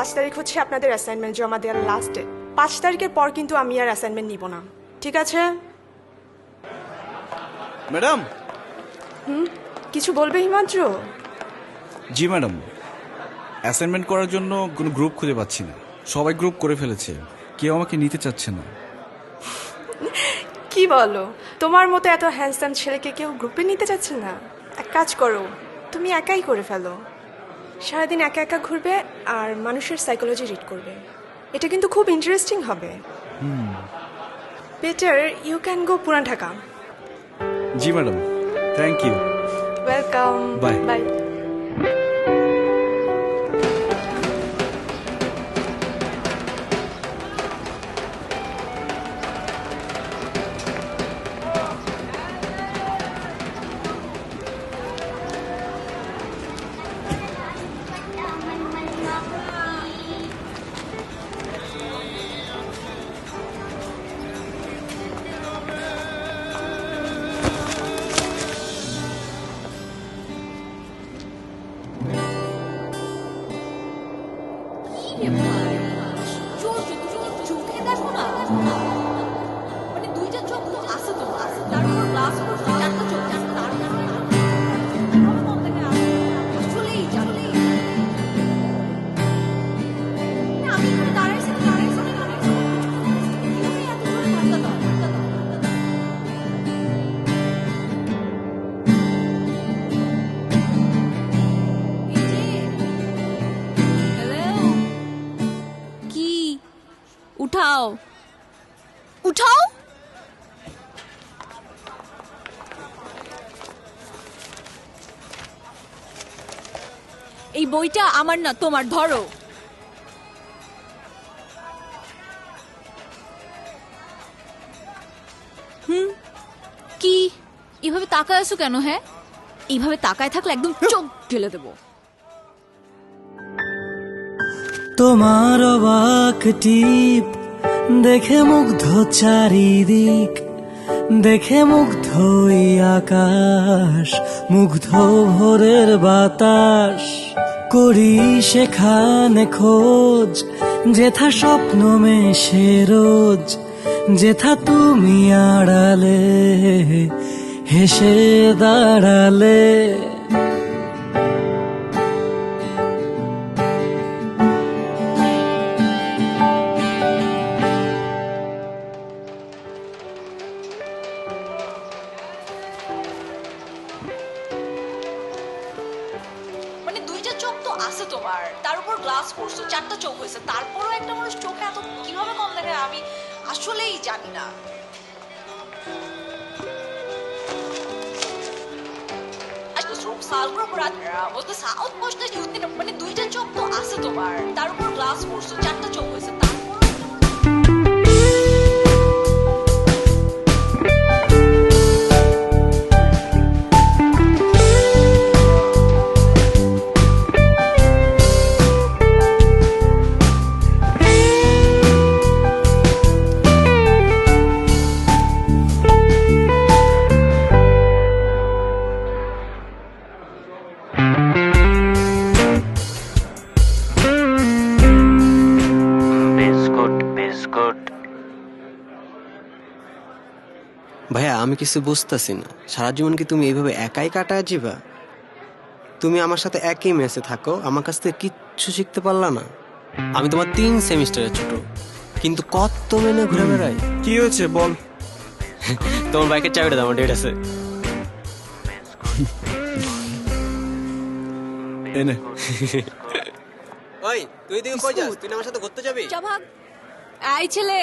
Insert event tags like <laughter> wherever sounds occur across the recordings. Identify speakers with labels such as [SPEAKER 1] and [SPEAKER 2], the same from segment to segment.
[SPEAKER 1] পাঁচ তারিখ হচ্ছে আপনাদের অ্যাসাইনমেন্ট জমা দেওয়ার লাস্ট ডেট পাঁচ তারিখের পর কিন্তু আমি আর অ্যাসাইনমেন্ট নিব না। ঠিক আছে?
[SPEAKER 2] ম্যাডাম?
[SPEAKER 1] কিছু বলবে হিমাদ্র?
[SPEAKER 2] জি ম্যাডাম। অ্যাসাইনমেন্ট করার জন্য কোনো গ্রুপ খুঁজে পাচ্ছি না। সবাই গ্রুপ করে ফেলেছে। কেউ আমাকে নিতে চাচ্ছে না।
[SPEAKER 1] কি বলো? তোমার মতো এত হ্যান্ডসাম ছেলেকে কেউ গ্রুপে নিতে চাচ্ছে না? এক কাজ করো তুমি একাই করে ফেলো। সারাদিন একা একা ঘুরবে আর মানুষের সাইকোলজি রিড করবে। এটা কিন্তু খুব ইন্টারেস্টিং হবে। Better you can go Puran Dhaka
[SPEAKER 2] G madam thank you
[SPEAKER 1] welcome bye
[SPEAKER 3] bye উঠাও। এই বইটা আমার না তোমার ধরো। হুম কি? এভাবে তাকায় আছো কেন হ্যাঁ? এইভাবে তাকায় থাকলে একদম চোখ ঢেলে দেবো।
[SPEAKER 4] তোমার অবাক টিপ দেখে মুগ্ধ চারিদিক, দেখে মুগ্ধ আকাশ, মুগ্ধ ভোরের বাতাস। করি সেখানে খোঁজ, যেথা স্বপ্ন মেশে রোজ, যেথা তুমি আড়ালে, হেসে দাঁড়ালে।
[SPEAKER 5] কিছু বুঝতেছি না। সারা জীবন কি তুমি এইভাবে একাই কাটায় যাবা তুমি আমার সাথে একই মেসে থাকো আমার কাছ থেকে কিচ্ছু শিখতে পারলা না। আমি তোমার তিন সেমিস্টারের ছোট কিন্তু কত মেনে ঘুরে বেড়াই?
[SPEAKER 2] কি হয়েছে বল। <laughs>
[SPEAKER 5] তোমার বাইকের চাবিটা দাও আমার ডেট আছে।
[SPEAKER 2] এনে <laughs>
[SPEAKER 5] ওই তুই দিকে কই যাস? তুই আমার সাথে ঘুরতে যাবি?
[SPEAKER 3] যা ভাগ এই ছেলে।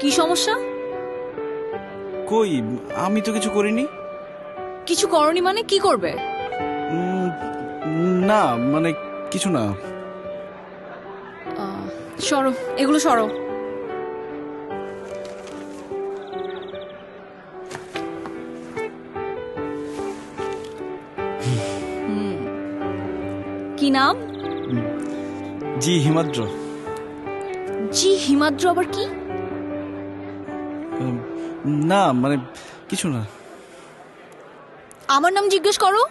[SPEAKER 3] কি সমস্যা?
[SPEAKER 2] কই আমি তো কিছু করিনি।
[SPEAKER 3] কিছু করনি মানে কি করবে?
[SPEAKER 2] না মানে কিছু না।
[SPEAKER 3] সরো এগুলো সরো। কি নাম?
[SPEAKER 2] জি হিমাদ্র।
[SPEAKER 3] জি হিমাদ্র আবার কি?
[SPEAKER 2] না মানে কিছু না।
[SPEAKER 3] আমার নাম জিজ্ঞেস করো।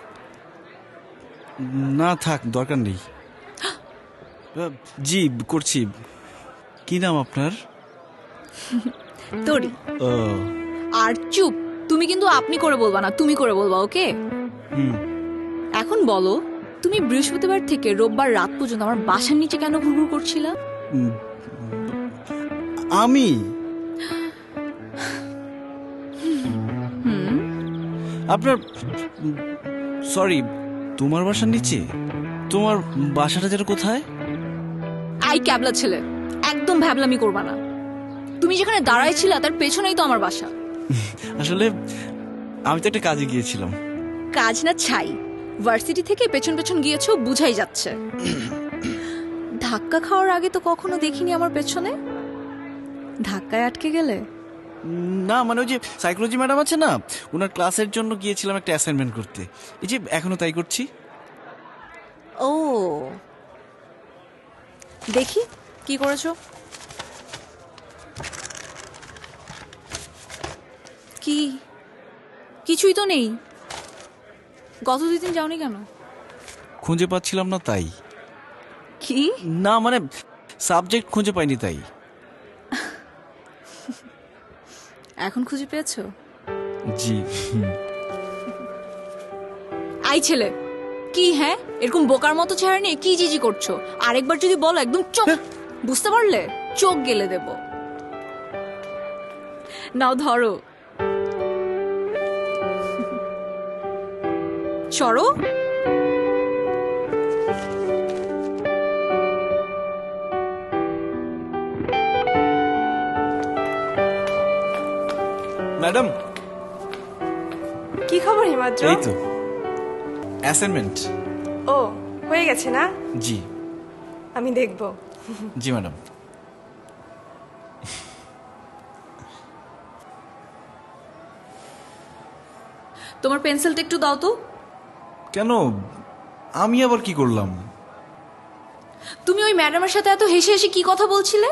[SPEAKER 2] না থাক দরকার নেই। জি করছি। কি নাম আপনার? <laughs>
[SPEAKER 3] তোরি। আর চুপ তুমি কিন্তু আপনি করে বলবা না তুমি করে বলবা ওকে? এখন বলো তুমি বৃহস্পতিবার থেকে রোববার রাত পর্যন্ত আমার বাসার নিচে কেন ঘুরঘুর করছিলা?
[SPEAKER 2] আমি? আপনার সরি তোমার বাসার নিচে? তোমার বাসাটা যেটা কোথায়?
[SPEAKER 3] আই ক্যাবলা ছেলে একদম ভ্যাবলামি করবা না। তুমি যেখানে দাঁড়াই ছিলা তার পেছনেই তো আমার বাসা।
[SPEAKER 2] আসলে আমি তো একটা কাজে গিয়েছিলাম।
[SPEAKER 3] কাজ না ছাই ভার্সিটি থেকে পেছন পেছন গিয়েছো বুঝাই যাচ্ছে। ধাক্কা খাওয়ার আগে তো কখনো দেখিনি আমার পেছনে। ধাক্কায় আটকে গেলে?
[SPEAKER 2] না মানে ওই যে সাইকোলজি ম্যাডাম আছে না ওনার ক্লাসের জন্য গিয়েছিলাম একটা অ্যাসাইনমেন্ট করতে। এই যে এখনও তাই করছি।
[SPEAKER 3] ও। দেখি কি করেছ? কি? কিছুই তো নেই। গত দুই দিন যাওনি কেন?
[SPEAKER 2] খুঁজে পাচ্ছিলাম না তাই।
[SPEAKER 3] কি?
[SPEAKER 2] না মানে সাবজেক্ট খুঁজে পাইনি তাই।
[SPEAKER 3] এখন খুঁজে পেয়েছ?
[SPEAKER 2] জি।
[SPEAKER 3] আই ছেলে কি হ্যাঁ? এরকম বোকার মতো চেহারা নিয়ে কি জিজি করছ? আরেকবার যদি বলো একদম চোখ বুঝতে পারলে? চোখ গেলে দেব। নাও ধরো। সরো
[SPEAKER 2] ম্যাডাম।
[SPEAKER 1] কি খবর হিমাদ্র?
[SPEAKER 2] এই তো। অ্যাসাইনমেন্ট
[SPEAKER 1] ও হয়ে গেছে না?
[SPEAKER 2] জি।
[SPEAKER 1] আমি দেখব।
[SPEAKER 2] জি ম্যাডাম।
[SPEAKER 3] তোমার পেন্সিলটা একটু দাও তো।
[SPEAKER 2] কেন? আমি আবার কি করলাম?
[SPEAKER 3] তুমি ওই ম্যাডামের সাথে এত হেসে হেসে কি কথা বলছিলে?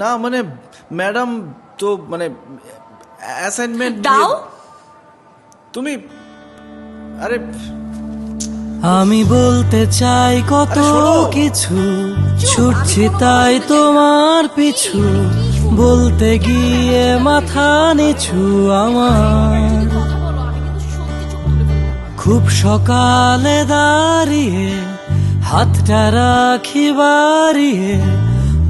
[SPEAKER 2] না মানে ম্যাডাম তো মানে অ্যাসাইনমেন্ট
[SPEAKER 3] দাও।
[SPEAKER 2] তুমি আরে
[SPEAKER 4] আমি বলতে চাই কত কিছু ছুটছি তাই তোমার পিছু বলতে গিয়ে মাথা নিচু আমার। খুব সকালে দাঁড়িয়ে হাতটা রাখি বাড়িয়ে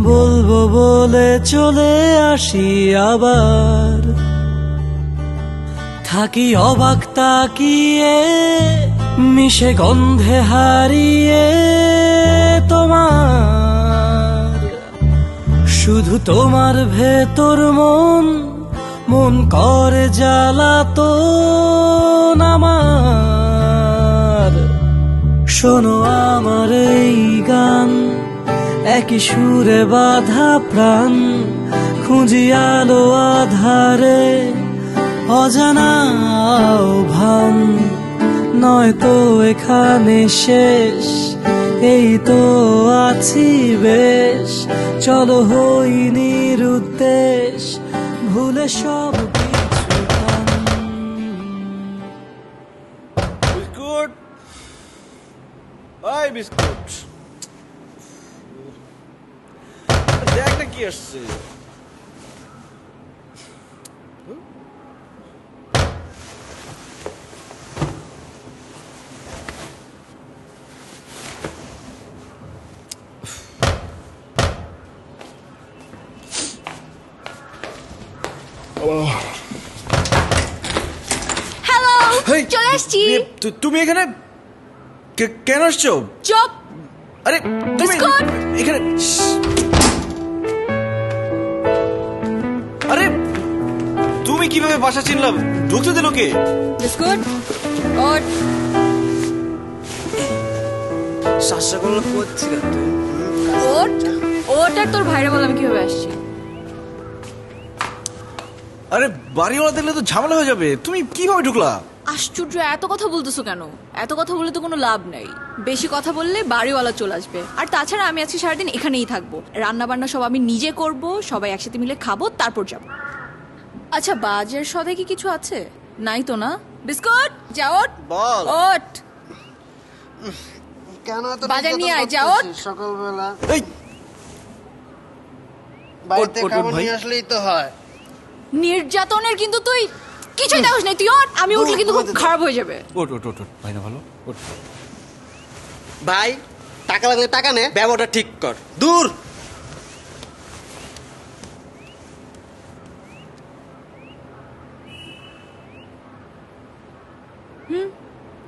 [SPEAKER 4] বলব বলে চলে আসি আবার। থাকি অবাক তাকিয়ে, মিশে গন্ধে হারিয়ে তোমার। শুধু তোমার ভেতর মন মন করে জ্বালাতো আমার। শোনো আমার এই গান। একই সুরে বাধা প্রাণ, খুঁজি আলো আধারে, অজানা ভান। নয়তো এখানে শেষ, এই তো আছি বেশ। চলো হই নিরুদ্দেশ, ভুলে সব
[SPEAKER 2] বিস্কুট দেখ না কি আসছে
[SPEAKER 3] হ্যালো চলে আসছি
[SPEAKER 2] তুমি এখানে কেন আসছো
[SPEAKER 3] চপ
[SPEAKER 2] আরে তুমি এখানে কীভাবে বাসা চিনলাম? ঢুকতে দিল কে
[SPEAKER 3] বিস্কুট ওট।
[SPEAKER 5] শ্বাসগুলো করছিল তুই
[SPEAKER 3] ওট? ওট আর তোর ভাইরা বল কীভাবে আসছি।
[SPEAKER 2] আরে বাড়িওয়ালা দেখলে তো ঝামেলা হয়ে যাবে। তুমি কীভাবে ঢুকলা?
[SPEAKER 3] আশ্চর্য এত কথা বলতেছো কেন? এত কথা বলে তো কোনো লাভ নেই। বেশি কথা বললে বাড়িওয়ালা চলে আসবে। আর তাছাড়া আমি আজকে সারাদিন এখানেই থাকব। রান্না বান্না সব আমি নিজে করব সবাই একসাথে মিলে খাব তারপর যাব। আচ্ছা বাজের সদে কি কিছু আছে? নাই তো না? বিস্কুট যাওট
[SPEAKER 5] বল।
[SPEAKER 3] ওট
[SPEAKER 5] কেন এত
[SPEAKER 3] বাজার নিয়ে আয়, যাও।
[SPEAKER 5] সকালবেলা।
[SPEAKER 2] এই!
[SPEAKER 5] বাড়িতে খাবার নিয়ে আসলেই তো হয়।
[SPEAKER 3] নির্যাতনের কিন্তু তুই কিছুই দাওস নাই। তুই ওঠ আমি উঠলে কিন্তু খুব খারাপ হয়ে যাবে।
[SPEAKER 2] ওট ওট ওট ওট ভাই না ভালো? ওট
[SPEAKER 5] ভাই টাকা লাগলে টাকা নে। ব্যবহারটা ঠিক কর। দূর!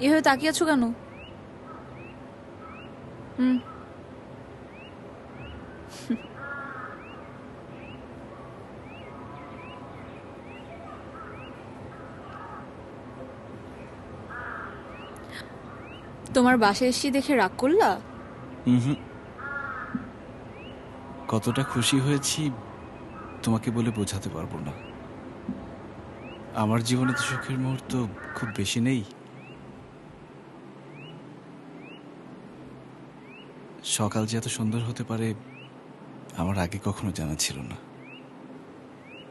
[SPEAKER 3] এভাবে তাকিয়ে আছো কেন? হুম। তোমার বাসায় এসে দেখে রাগ করলা?
[SPEAKER 2] হুম কতটা খুশি হয়েছি তোমাকে বলে বোঝাতে পারব না। আমার জীবনে তো সুখের মুহূর্ত খুব বেশি নেই। সকাল যে এত সুন্দর হতে পারে আমার আগে কখনো জানা ছিল না।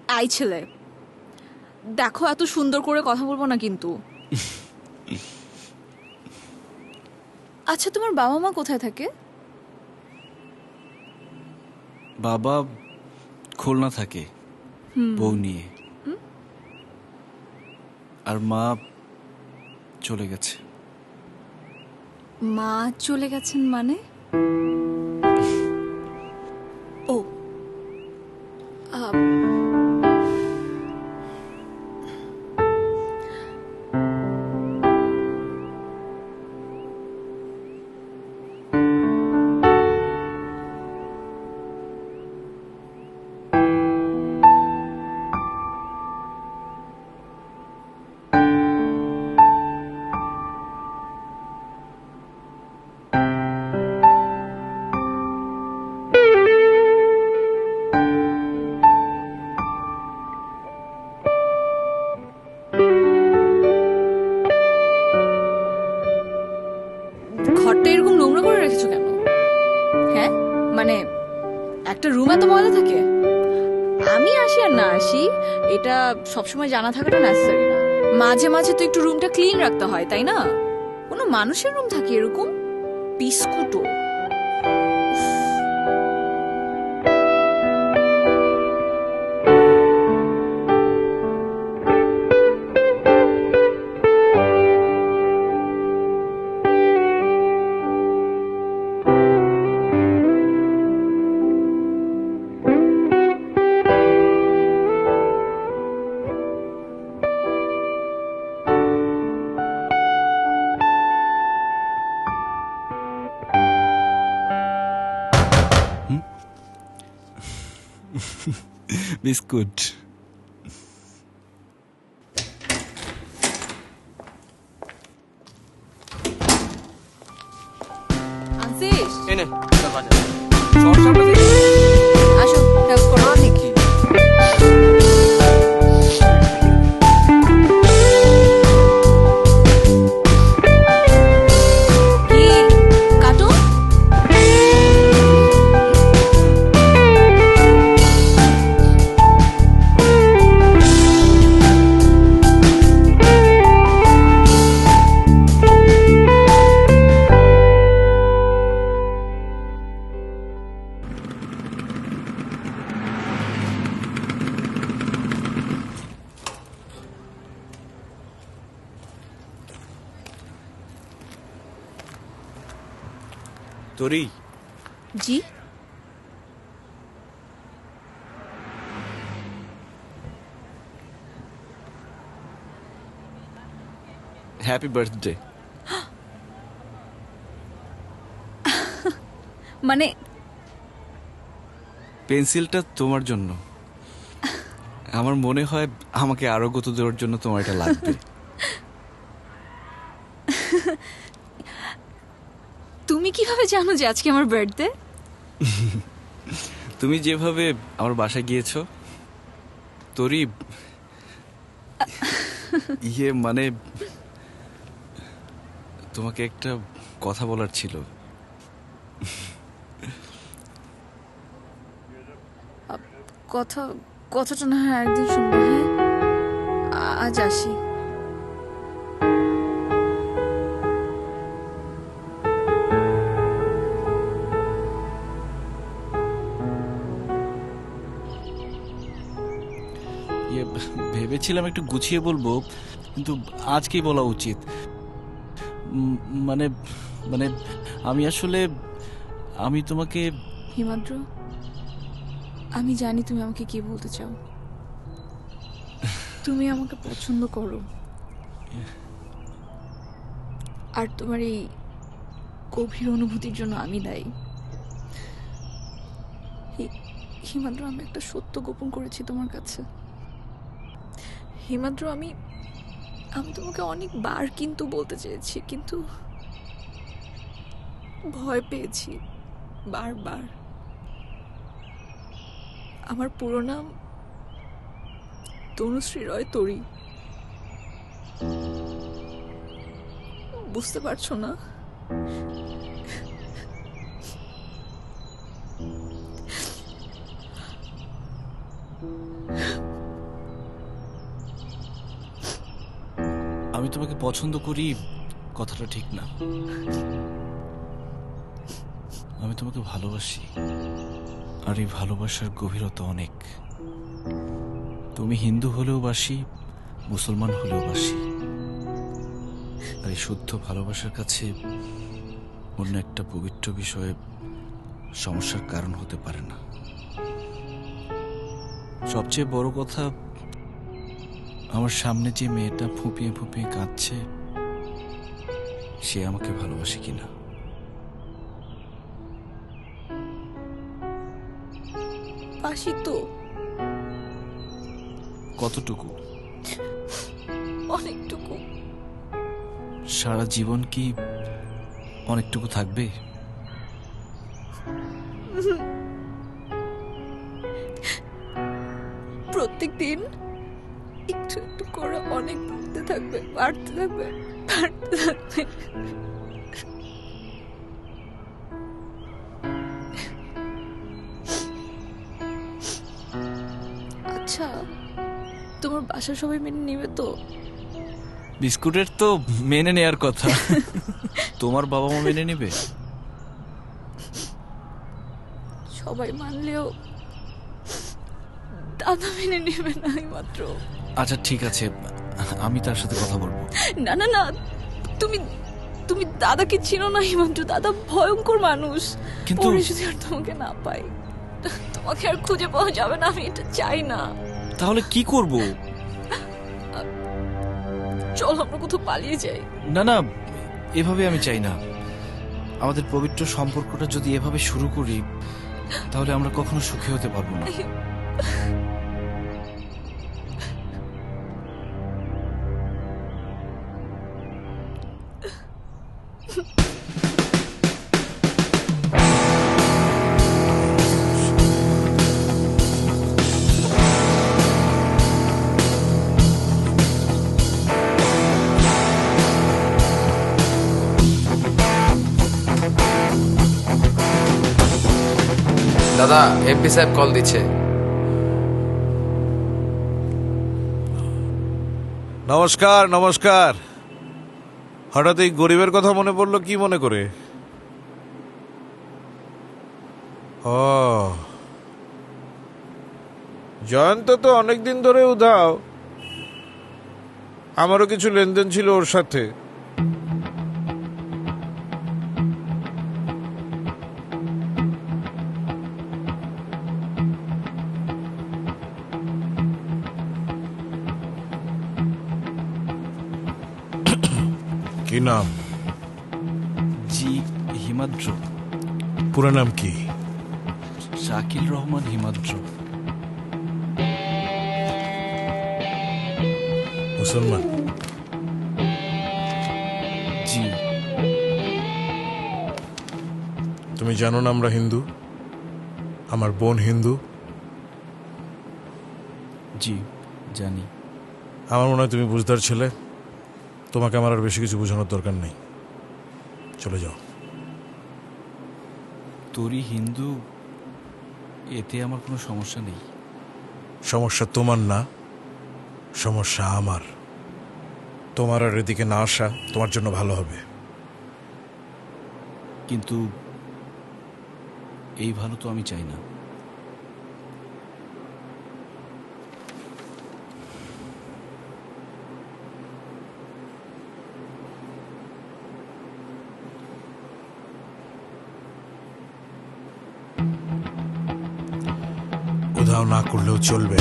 [SPEAKER 3] আই ছেলে দেখো এত সুন্দর করে কথা বলব না কিন্তু। আচ্ছা তোমার বাবা মা কোথায় থাকে?
[SPEAKER 2] বাবা খুলনা থাকে বউ নিয়ে। আর মা চলে গেছে।
[SPEAKER 3] মা চলে গেছেন মানে? <laughs> ও ঘরটা এরকম নোংরা করে রেখেছো কেন? হ্যাঁ? মানে একটা রুম এত ময়লা থাকে? আমি আসি আর না আসি, এটা সবসময় জানা থাকাটা নেসেসারি না। মাঝে মাঝে তো একটু রুমটা ক্লিন রাখতে হয়, তাই না? কোনো মানুষের রুম থাকে এরকম? বিস্কুটও।
[SPEAKER 2] বিস্কুট
[SPEAKER 3] আনসিস
[SPEAKER 5] এনে
[SPEAKER 3] আসো
[SPEAKER 2] তোরই।
[SPEAKER 3] জি।
[SPEAKER 2] হ্যাপি বার্থডে <laughs>
[SPEAKER 3] মানে
[SPEAKER 2] পেন্সিলটা তোমার জন্য। আমার মনে হয় আমাকে আরও গত দেওয়ার জন্য তোমার এটা লাগবে <laughs>
[SPEAKER 3] তুমি কীভাবে জানো যে আজকে আমার বার্থডে <laughs>
[SPEAKER 2] তুমি যেভাবে আমার বাসায় গিয়েছো তোরই <laughs> ইয়ে মানে তোমাকে একটা কথা বলার ছিল।
[SPEAKER 3] কথা কথাটা না হয় একদিন শুনব হ্যাঁ? আজ আসি।
[SPEAKER 2] ভেবেছিলাম একটু গুছিয়ে বলব, কিন্তু আজকেই বলা উচিত? মানে মানে আমি আসলে, আমি তোমাকে
[SPEAKER 3] হিমাদ্র, আমি জানি তুমি আমাকে কি বলতে চাও। তুমি আমাকে পছন্দ করো। আর তোমার এই গভীর অনুভূতির জন্য আমি দায়ী। হিমাদ্র, আমি একটা সত্য গোপন করেছি তোমার কাছে। হিমাদ্র, আমি আমি তোমাকে অনেকবার কিন্তু বলতে চেয়েছি, কিন্তু ভয় পেয়েছি বারবার। আমার পুরো নাম তনুশ্রী রয় তরি। বুঝতে পারছ না?
[SPEAKER 2] পছন্দ করি, কথাটা ঠিক না। আমি তোমাকে ভালোবাসি, আর এই ভালোবাসার গভীরতা অনেক। তুমি হিন্দু হলেও বাসি, মুসলমান হলেও বাসি। আর এই শুদ্ধ ভালোবাসার কাছে অন্য একটা পবিত্র বিষয়ে সমস্যার কারণ হতে পারে না। সবচেয়ে বড় কথা আমার সামনে যে মেয়েটা ফুপিয়ে ফুপিয়ে কাঁদছে সে আমাকে ভালোবাসে কিনা?
[SPEAKER 3] পাশি তো।
[SPEAKER 2] কতটুকু?
[SPEAKER 3] অনেকটুকু।
[SPEAKER 2] সারা জীবন কি অনেকটুকু থাকবে?
[SPEAKER 3] প্রত্যেক দিন থাকবে বাড়তে থাকবে বাড়তে থাকবে। আচ্ছা তোমার বাসা সবাই মেনে নেবে তো?
[SPEAKER 2] বিস্কুটের তো মেনে নেয়ার কথা। তোমার বাবা মা মেনে নেবে?
[SPEAKER 3] সবাই মানলেও দাদা মেনে নেবে না মাত্র
[SPEAKER 2] আচ্ছা ঠিক আছে। আমি তার সাথে কথা বলব।
[SPEAKER 3] না না না তুমি তুমি দাদাকে চিনো না হিমাংশু দাদা ভয়ঙ্কর মানুষ।
[SPEAKER 2] কিন্তু-
[SPEAKER 3] যদি আর তোমাকে না পাই। তোমাকে আর খুঁজে পাওয়া যাবে না আমি এটা চাই না।
[SPEAKER 2] তাহলে কি করব?
[SPEAKER 3] চল আমরা কোথাও পালিয়ে যাই।
[SPEAKER 2] না না এভাবে আমি চাই না। আমাদের পবিত্র সম্পর্কটা যদি এভাবে শুরু করি তাহলে আমরা কখনো সুখী হতে পারব না।
[SPEAKER 6] দাদা এমপি সাহেব কল দিচ্ছে।
[SPEAKER 7] নমস্কার নমস্কার। হঠাৎ এই গরিবের কথা মনে পড়ল, কি মনে করে? ও। জয়ন্ত তো অনেকদিন ধরে উধাও। আমারও কিছু লেনদেন ছিল ওর সাথে। কি নাম?
[SPEAKER 2] জি হিমাদ্র।
[SPEAKER 7] পুরো নাম কি?
[SPEAKER 2] শাকিল রহমান হিমাদ্র।
[SPEAKER 7] মুসলমান?
[SPEAKER 2] জি।
[SPEAKER 7] তুমি জানো না আমরা হিন্দু? আমার বোন হিন্দু?
[SPEAKER 2] জি জানি।
[SPEAKER 7] আমার মনে হয় তুমি বুঝদার ছেলে। তোমাকে আমার আর বেশি কিছু বোঝানোর দরকার নেই। চলে যাও।
[SPEAKER 2] তোরই হিন্দু এতে আমার কোনো সমস্যা নেই।
[SPEAKER 7] সমস্যা তোমার না সমস্যা আমার। তোমার আর এদিকে না আসা তোমার জন্য ভালো হবে।
[SPEAKER 2] কিন্তু এই ভালো তো আমি চাই না।
[SPEAKER 7] না করলেও চলবে।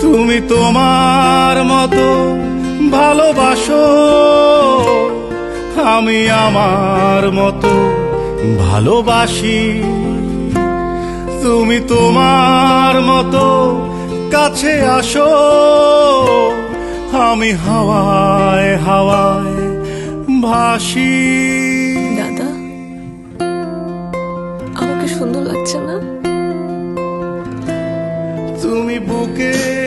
[SPEAKER 8] তুমি তোমার মতো ভালোবাসো আমি আমার মতো ভালোবাসি। তুমি তোমার মতো কাছে আসো। আমি হাওয়ায় হাওয়ায় ভাসি।
[SPEAKER 1] দাদা আমাকে সুন্দর লাগছে না?
[SPEAKER 8] তুমি বুকের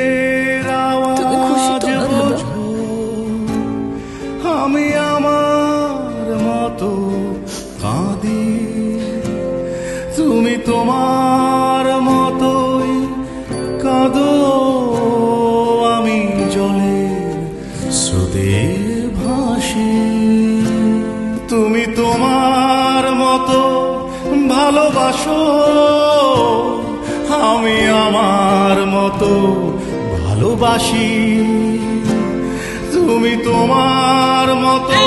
[SPEAKER 8] ভালোবাসি। তুমি তোমার মতো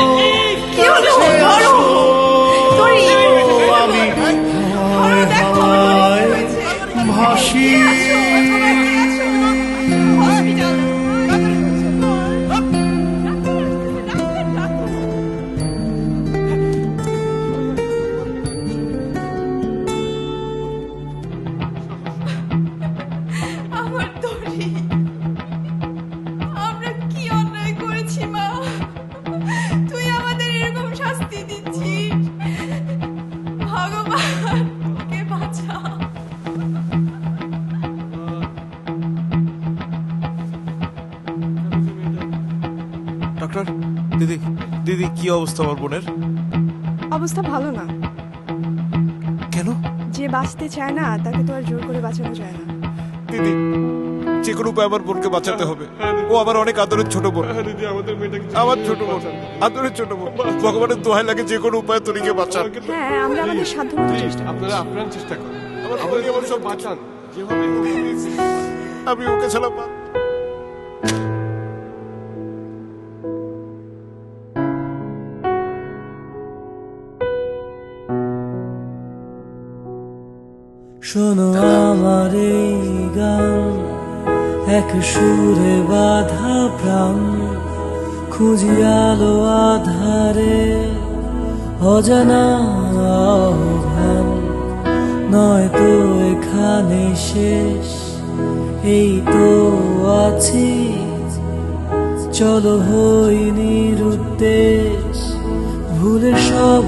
[SPEAKER 1] কি
[SPEAKER 2] অবস্থা আমার বোনের?
[SPEAKER 1] অবস্থা ভালো না।
[SPEAKER 2] কেন?
[SPEAKER 1] যে বাঁচতে চায় না তাকে তো আর জোর করে বাঁচানো যায় না।
[SPEAKER 7] দিদি যে কোনো উপায় আমার বোনকে বাঁচাতে হবে। ও আমার অনেক আদরের ছোট বোন। আমার ছোট বোন। আদরের ছোট বোন। ভগবানের দোহাই লাগে যে কোনো উপায় তরিকে বাঁচান।
[SPEAKER 1] হ্যাঁ আমরা আমাদের সাধ্যমতো চেষ্টা।
[SPEAKER 9] আপনারা আপ্রাণ চেষ্টা করুন।
[SPEAKER 7] আমার সব
[SPEAKER 9] বাঁচান। যেভাবে
[SPEAKER 7] আমি ওকে ছাড়া
[SPEAKER 4] শোনো আমার এই গান। এক সুরে বাধা প্রাণ। খুঁজি আলো আধারে, অজানা নয় তো এখানে শেষ, এই তো আছি। চলো হই নিরুদ্দেশ, ভুলে সব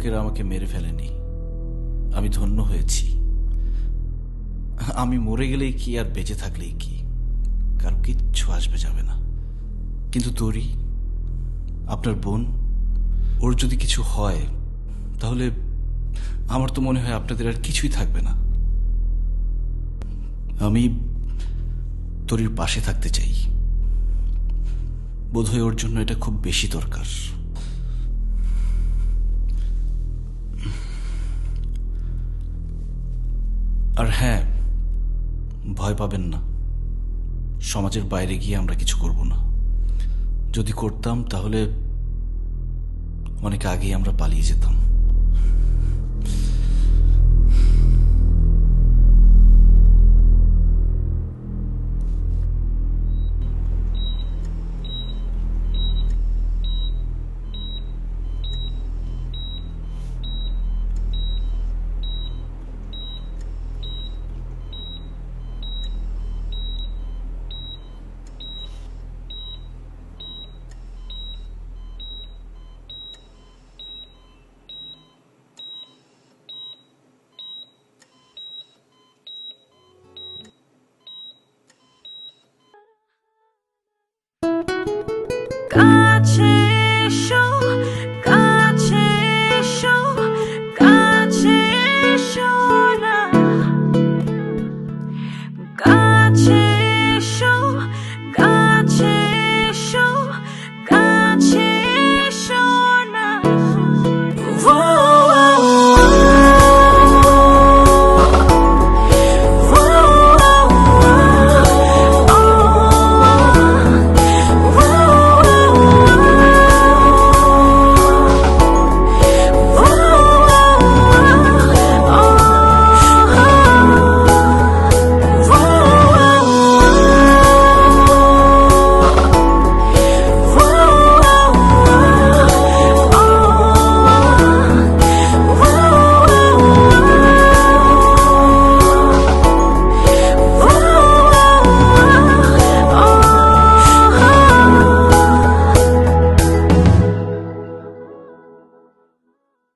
[SPEAKER 2] লোকেরা আমাকে মেরে ফেলেনি। আমি ধন্য হয়েছি। আমি মরে গেলেই কি আর বেঁচে থাকলেই কি? কারও কিচ্ছু আসবে যাবে না। কিন্তু তোরই আপনার বোন, ওর যদি কিছু হয়, তাহলে আমার তো মনে হয় আপনাদের আর কিছুই থাকবে না। আমি তরির পাশে থাকতে চাই। বোধহয় ওর জন্য এটা খুব বেশি দরকার। আর হ্যাঁ ভয় পাবেন না। সমাজের বাইরে গিয়ে আমরা কিছু করব না। যদি করতাম, তাহলে অনেক আগেই আমরা পালিয়ে যেতাম।